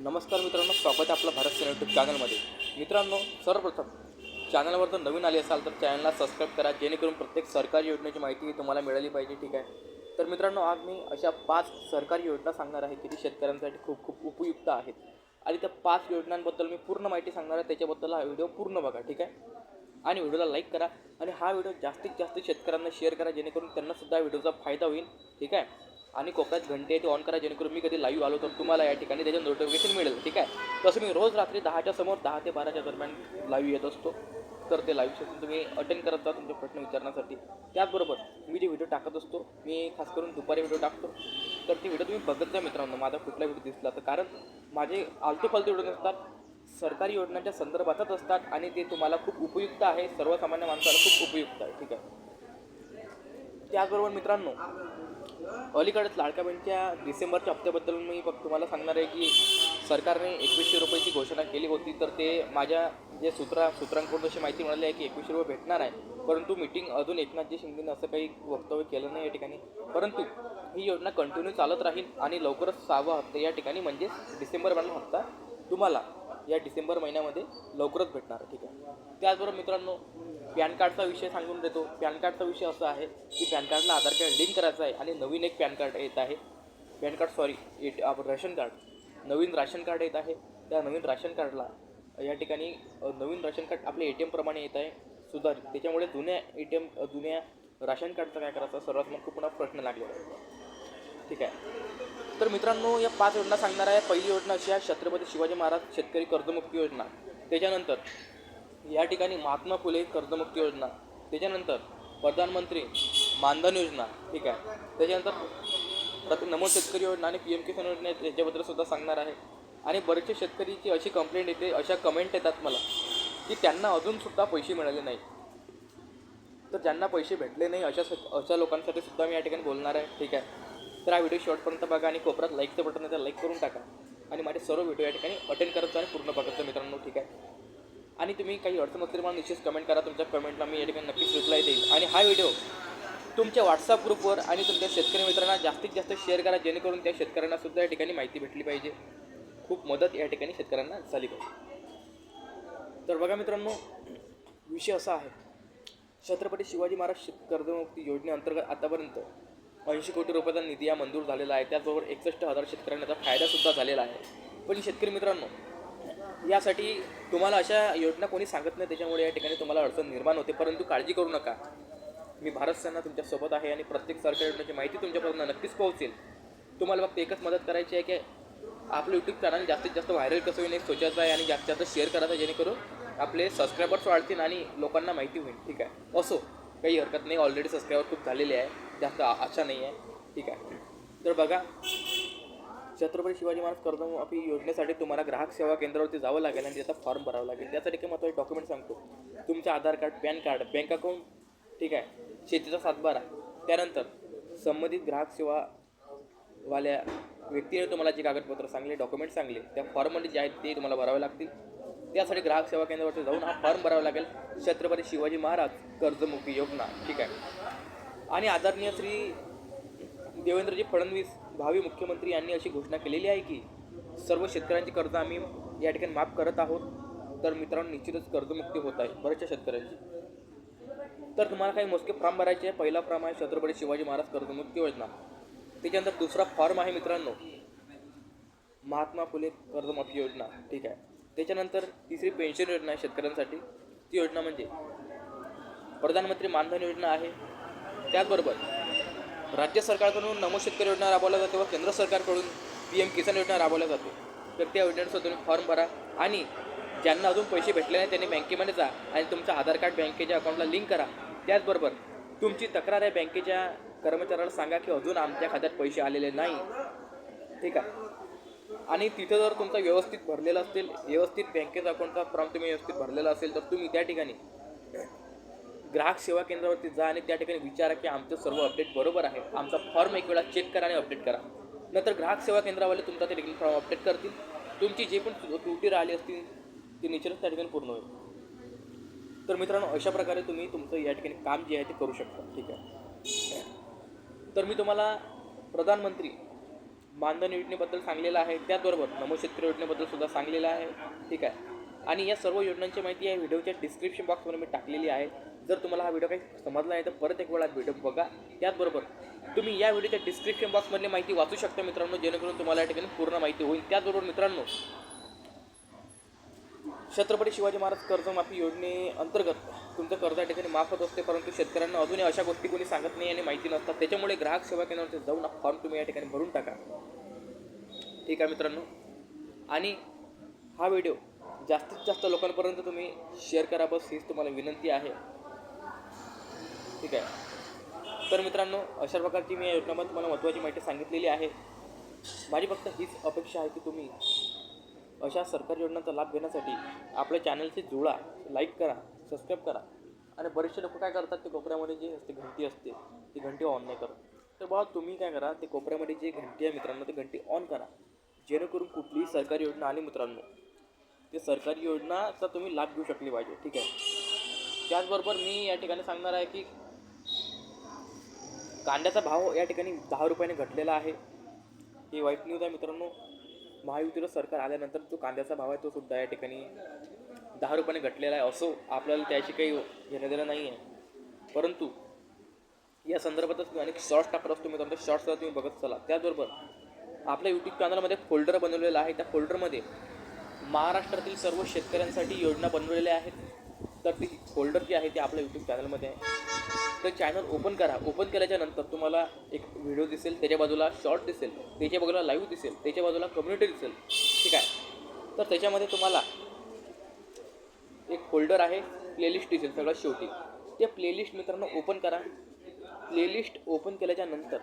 नमस्कार मित्रांनो स्वागत आहे आपलं भारत सेना यूट्यूब चॅनलमध्ये मित्रांनो सर्वप्रथम चॅनलवर जर नवीन आले असाल तर चॅनलला सबस्क्राईब करा जेणेकरून प्रत्येक सरकारी योजनेची माहिती तुम्हाला मिळाली पाहिजे ठीक आहे? तर मित्रांनो आज मी अशा पाच सरकारी योजना सांगणार आहे की ती शेतकऱ्यांसाठी खूप खूप उपयुक्त आहेत. आणि त्या पाच योजनांबद्दल मी पूर्ण माहिती सांगणार आहे त्याच्याबद्दल हा व्हिडिओ पूर्ण बघा ठीक आहे? आणि व्हिडिओला लाईक करा आणि हा व्हिडिओ जास्तीत जास्त शेतकऱ्यांना शेअर करा जेणेकरून त्यांनासुद्धा व्हिडिओचा फायदा होईल ठीक आहे? आणि कोपऱ्यात घंटे ते ऑन करा जेणेकरून मी कधी लाईव्ह आलो तर तुम्हाला या ठिकाणी त्याचं नोटिफिकेशन मिळेल ठीक आहे? तसं मी रोज रात्री दहाच्या समोर दहा ते बाराच्या दरम्यान लाईव्ह येत असतो. तर ते लाईव्ह सेशन तुम्ही अटेंड करत जा तुमचे प्रश्न विचारण्यासाठी. त्याचबरोबर मी जे व्हिडिओ टाकत असतो मी खास करून दुपारी व्हिडिओ टाकतो तर ते व्हिडिओ तुम्ही बघत जा मित्रांनो माझा कुठला व्हिडिओ दिसला तर. कारण माझे आलतू फालतू व्हिडिओ नसतात सरकारी योजनांच्या संदर्भातच असतात आणि ते तुम्हाला खूप उपयुक्त आहे सर्वसामान्य माणसाला खूप उपयुक्त आहे ठीक आहे? त्याचबरोबर मित्रांनो अलीकडेच लाडक्या बहिणीच्या डिसेंबरच्या हप्त्याबद्दल मी फक्त तुम्हाला सांगणार आहे की सरकारने एकवीसशे रुपयाची घोषणा केली होती तर ते माझ्या जे सूत्रा सूत्रांकडून अशी माहिती मिळाली आहे की एकवीसशे रुपये भेटणार आहे. परंतु मीटिंग अजून एकनाथजी शिंदेने असं काही वक्तव्य केलं नाही या ठिकाणी. परंतु ही योजना कंटिन्यू चालत राहील आणि लवकरच सहावा हप्ता या ठिकाणी म्हणजेच डिसेंबर महिना हप्ता तुम्हाला या डिसेंबर महिन्यामध्ये लवकरच भेटणार ठीक आहे? त्याचबरोबर मित्रांनो पॅन कार्डचा विषय सांगून देतो. पॅन कार्डचा विषय असा आहे की पॅन कार्डला आधार कार्ड लिंक करायचं आहे आणि नवीन एक पॅन कार्ड येत आहे. पॅन कार्ड सॉरी एट आपण राशन कार्ड. नवीन राशन कार्ड येत आहे. त्या नवीन राशन कार्डला या ठिकाणी नवीन राशन कार्ड आपले ए टी एमप्रमाणे येत आहे सुधारित. त्याच्यामुळे जुन्या ए टी एम जुन्या राशन कार्डचा काय करायचा? सर्वात मग पुन्हा प्रश्न लागलेला आहे. ठीक आहे. तर मित्रांनो या पाच योजना सांगणार आहे. पहिली योजना अशी आहे छत्रपती शिवाजी महाराज शेतकरी कर्जमुक्ती योजना. त्याच्यानंतर या ठिकाणी महात्मा फुले कर्जमुक्ती योजना. त्याच्यानंतर प्रधानमंत्री मानधन योजना ठीक आहे. त्याच्यानंतर नमो शेतकरी योजना आणि पी एम किसान योजना याच्याबद्दल सुद्धा सांगणार आहे. आणि बरेचसे शेतकरीची अशी कंप्लेंट येते अशा कमेंट येतात मला की त्यांना अजूनसुद्धा पैसे मिळाले नाही तर ज्यांना पैसे भेटले नाही अशा अशा लोकांसाठी सुद्धा मी या ठिकाणी बोलणार आहे ठीक आहे. तर हा व्हिडिओ शॉर्टपर्यंत बघा आणि कोपऱ्यात लाईकचं बटन आहे तर लाईक करून टाका. आणि माझे सर्व व्हिडिओ या ठिकाणी अटेंड करत आणि पूर्ण बघत जा मित्रांनो ठीक आहे? आणि तुम्ही काही अडचण असली मला निश्चित कमेंट करा तुमच्या कमेंटला मी या ठिकाणी नक्कीच रिप्लाय देईल आणि हा व्हिडिओ तुमच्या व्हॉट्सअप ग्रुपवर आणि तुमच्या शेतकरी मित्रांना जास्तीत जास्त शेअर करा जेणेकरून त्या शेतकऱ्यांना सुद्धा या ठिकाणी माहिती भेटली पाहिजे. खूप मदत या ठिकाणी शेतकऱ्यांना झाली पाहिजे. तर बघा मित्रांनो विषय असा आहे. छत्रपती शिवाजी महाराज शेत कर्जमुक्ती योजनेअंतर्गत आतापर्यंत ऐंशी कोटी रुपयाचा निधी या मंजूर झालेला आहे. त्याचबरोबर एकसष्ट हजार शेतकऱ्यांना फायदासुद्धा झालेला आहे. पण शेतकरी मित्रांनो यासाठी तुम्हाला अशा योजना कोणी सांगत नाही त्याच्यामुळे या ठिकाणी तुम्हाला अडचण निर्माण होते. परंतु काळजी करू नका. मी भारत सेना तुमच्यासोबत आहे आणि प्रत्येक सरकारी योजनेची माहिती तुमच्यापर्यंत नक्कीच पोहोचेल. तुम्हाला फक्त एकच मदत करायची आहे की आपलं यूट्यूब चॅनल जास्तीत जास्त व्हायरल कसं होईल हे सोचायचं आहे आणि जास्तीत जास्त शेअर करायचं आहे जेणेकरून आपले सबस्क्रायबर्स वाढतील आणि लोकांना माहिती होईल. ठीक आहे? असो काही हरकत नाही. ऑलरेडी सबस्क्रायबर खूप झालेले आहे. जास्त आशा नाही आहे ठीक आहे. तर बघा छत्रपती शिवाजी महाराज कर्जमाफी योजनेसाठी तुम्हाला ग्राहक सेवा केंद्रावरती जावं लागेल आणि त्याचा फॉर्म भरावा लागेल. त्यासाठी काही महत्त्वाचे डॉक्युमेंट सांगतो. तुमचं Aadhaar card PAN card bank account ठीक आहे. शेतीचा सातबारा. त्यानंतर संबंधित ग्राहक सेवा वाल्या व्यक्तीने तुम्हाला जे कागदपत्र सांगले डॉक्युमेंट सांगले त्या फॉर्ममध्ये जे आहेत ते तुम्हाला भरावे लागतील. त्यासाठी ग्राहक सेवा केंद्रावरती जाऊन हा फॉर्म भरावा लागेल. छत्रपती शिवाजी महाराज कर्जमुक्ती योजना. ठीक आहे. आणि आदरणीय श्री देवेंद्रजी फडणवीस भावी मुख्यमंत्री यांनी अशी घोषणा केलेली आहे की सर्व शेतकऱ्यांची कर्ज आम्ही या ठिकाणी माफ करत आहोत. तर मित्रांनो निश्चितच कर्जमुक्ती होत आहे बऱ्याचशा शेतकऱ्यांची. तर तुम्हाला काही मोजके फॉर्म भरायचे आहे. पहिला फॉर्म आहे छत्रपती शिवाजी महाराज कर्जमुक्ती योजना. त्याच्यानंतर दुसरा फॉर्म आहे मित्रांनो महात्मा फुले कर्जमाफी योजना. ठीक आहे. त्याच्यानंतर तिसरी पेन्शन योजना आहे शेतकऱ्यांसाठी. ती योजना म्हणजे प्रधानमंत्री मानधन योजना आहे. त्याचबरोबर राज्य सरकारकडून नमो शेतकरी योजना राबवल्या जाते व केंद्र सरकारकडून पी एम किसान योजना राबवल्या जाते. तर त्या योजनेनुसार तुम्ही फॉर्म भरा आणि ज्यांना अजून पैसे भेटले नाही त्यांनी बँकेमध्ये जा आणि तुमचं आधार कार्ड बँकेच्या अकाउंटला लिंक करा. त्याचबरोबर तुमची तक्रार आहे बँकेच्या कर्मचाऱ्याला सांगा की अजून आमच्या खात्यात पैसे आलेले नाही. ठीक आहे? आणि तिथं जर तुमचा व्यवस्थित भरलेला असेल व्यवस्थित बँकेचा अकाउंटचा फॉर्म तुम्ही व्यवस्थित भरलेला असेल तर तुम्ही त्या ठिकाणी ग्राहक सेवा केंद्रावरती जा आणि त्या ठिकाणी विचारा की आमचं सर्व अपडेट बरोबर आहे. आमचा फॉर्म एक वेळा चेक करा आणि अपडेट करा. नंतर ग्राहक सेवा केंद्रावाले तुमचा ते ठिकाणी फॉर्म अपडेट करतील. तुमची जे पण त्रुटी राहिली असतील ती निश्चितच त्या ठिकाणी पूर्ण होईल. तर मित्रांनो अशा प्रकारे तुम्ही तुमचं या ठिकाणी काम जे आहे ते करू शकता. ठीक आहे? तर मी तुम्हाला प्रधानमंत्री मानधन योजनेबद्दल सांगलेलं आहे. त्याचबरोबर नमो शेतकरी योजनेबद्दल सुद्धा सांगलेलं आहे. ठीक आहे? आणि या सर्व योजनांची माहिती या व्हिडिओच्या डिस्क्रिप्शन बॉक्समध्ये मी टाकलेली आहे. जर तुम्हाला हा व्हिडिओ काही समजला नाही तर परत एक वेळा व्हिडिओ बघा. त्याचबरोबर तुम्ही या व्हिडिओच्या डिस्क्रिप्शन बॉक्समधली माहिती वाचू शकता मित्रांनो जेणेकरून तुम्हाला या ठिकाणी पूर्ण माहिती होईल. त्याचबरोबर मित्रांनो छत्रपती शिवाजी महाराज कर्जमाफी योजनेअंतर्गत तुमचं कर्ज या ठिकाणी माफ होत असते परंतु शेतकऱ्यांना अजूनही अशा गोष्टी कोणी सांगत नाही आणि माहिती नसतात. त्याच्यामुळे ग्राहक सेवा केंद्रावरती जाऊन फॉर्म तुम्ही या ठिकाणी भरून टाका. ठीक आहे मित्रांनो. आणि हा व्हिडिओ जास्तीत जास्त लोकांपर्यंत तुम्ही शेअर करा बस हीच तुम्हाला विनंती आहे. ठीक आहे? तर मित्रांनो अशा प्रकारची मी या योजनामध्ये तुम्हाला महत्त्वाची माहिती सांगितलेली आहे. माझी फक्त हीच अपेक्षा आहे की तुम्ही अशा सरकारी योजनांचा लाभ घेण्यासाठी आपल्या चॅनलशी जुळा लाईक करा सबस्क्राईब करा. आणि बरेचसे लोक काय करतात ते कोपऱ्यामध्ये जी असते घंटी असते ती घंटी ऑन नाही करत. तर बाबा तुम्ही काय करा ते कोपऱ्यामध्ये जी घंटी आहे मित्रांनो ती घंटी ऑन करा. जेणेकरून कुठलीही सरकारी योजना आली मित्रांनो ते सरकारी योजनाचा तुम्ही लाभ घेऊ शकले पाहिजे ठीक आहे? त्याचबरोबर मी या ठिकाणी सांगणार आहे की कांद्याचा भाव या ठिकाणी दहा रुपयाने घटलेला आहे. ही वाईट न्यूज आहे मित्रांनो. महायुतीचं सरकार आल्यानंतर जो कांद्याचा भाव आहे तो सुद्धा या ठिकाणी दहा रुपयाने घटलेला आहे असो आपल्याला त्याशी काही घेणं देणं नाही आहे. परंतु या संदर्भातच मी अनेक शॉर्ट्स टाकत असतो मित्रांनो. शॉर्ट्सला तुम्ही बघत चला. त्याचबरोबर आपल्या यूट्यूब चॅनलमध्ये फोल्डर बनवलेलं आहे. त्या फोल्डरमध्ये महाराष्ट्रातील सर्व शेतकऱ्यांसाठी योजना बनवलेल्या आहेत. तर ती फोल्डर जी आहे ती आपल्या यूट्यूब चॅनलमध्ये आहे. तर चॅनल ओपन करा. ओपन केल्याच्यानंतर तुम्हाला एक व्हिडिओ दिसेल त्याच्या बाजूला शॉर्ट दिसेल त्याच्या बाजूला लाईव्ह दिसेल त्याच्या बाजूला कम्युनिटी दिसेल. ठीक आहे? तर त्याच्यामध्ये तुम्हाला एक फोल्डर आहे प्लेलिस्ट दिसेल सगळ्यात शेवटी. ते प्लेलिस्ट मित्रांनो ओपन करा. प्लेलिस्ट ओपन केल्याच्यानंतर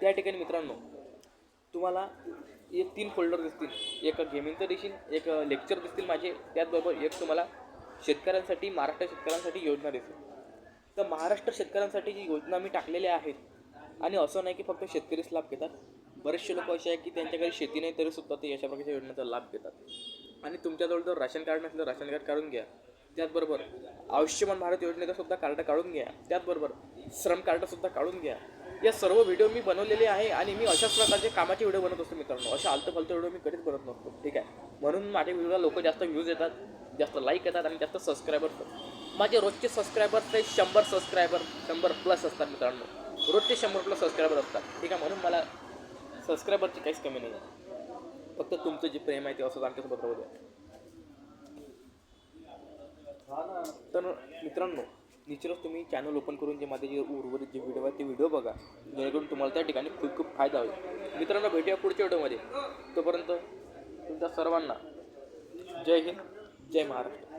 त्या ठिकाणी मित्रांनो तुम्हाला एक तीन फोल्डर दिसतील. एक गेमिंगचं दिसतील एक लेक्चर दिसतील माझे. त्याचबरोबर एक तुम्हाला शेतकऱ्यांसाठी महाराष्ट्र शेतकऱ्यांसाठी योजना दिसेल. तर महाराष्ट्र शेतकऱ्यांसाठी जी योजना मी टाकलेल्या आहेत आणि असं नाही की फक्त शेतकरीच लाभ घेतात. बरेचसे लोक असे आहे की त्यांच्याकडे शेती नाही तरीसुद्धा ते अशा प्रकारच्या योजनेचा लाभ घेतात. आणि तुमच्याजवळ जर राशन कार्ड नसलं राशन कार्ड काढून घ्या. त्याचबरोबर आयुष्यमान भारत योजनेचा सुद्धा कार्ड काढून घ्या. त्याचबरोबर श्रम कार्डसुद्धा काढून घ्या. या सर्व व्हिडिओ मी बनवलेले आहे आणि मी अशाच प्रकारचे कामाचे व्हिडिओ बनवत असतो मित्रांनो. अशा आलतं फालतं व्हिडिओ मी कधीच बनवत नसतो. ठीक आहे? म्हणून माझ्या व्हिडिओला लोक जास्त व्ह्यूज येतात जास्त लाईक येतात आणि जास्त सबस्क्रायबर माझे रोजचे सबस्क्रायबर ते शंभर सबस्क्रायबर शंभर प्लस असतात मित्रांनो. रोजचे शंभर प्लस सबस्क्रायबर असतात. ठीक आहे? म्हणून मला सबस्क्रायबरची काहीच कमी नाही आहे फक्त तुमचं जे प्रेम आहे ते असंच आमच्यासोबत राहू द्या. तर मित्रांनो निश्चितच तुम्ही चॅनल ओपन करून जे माझे जे उर्वरित जे व्हिडिओ आहेत ते व्हिडिओ बघा. जेणेकरून तुम्हाला त्या ठिकाणी खूप खूप फायदा होईल. मित्रांनो भेटूया पुढच्या व्हिडिओमध्ये तोपर्यंत तुमच्या सर्वांना जय हिंद जय महाराष्ट्र.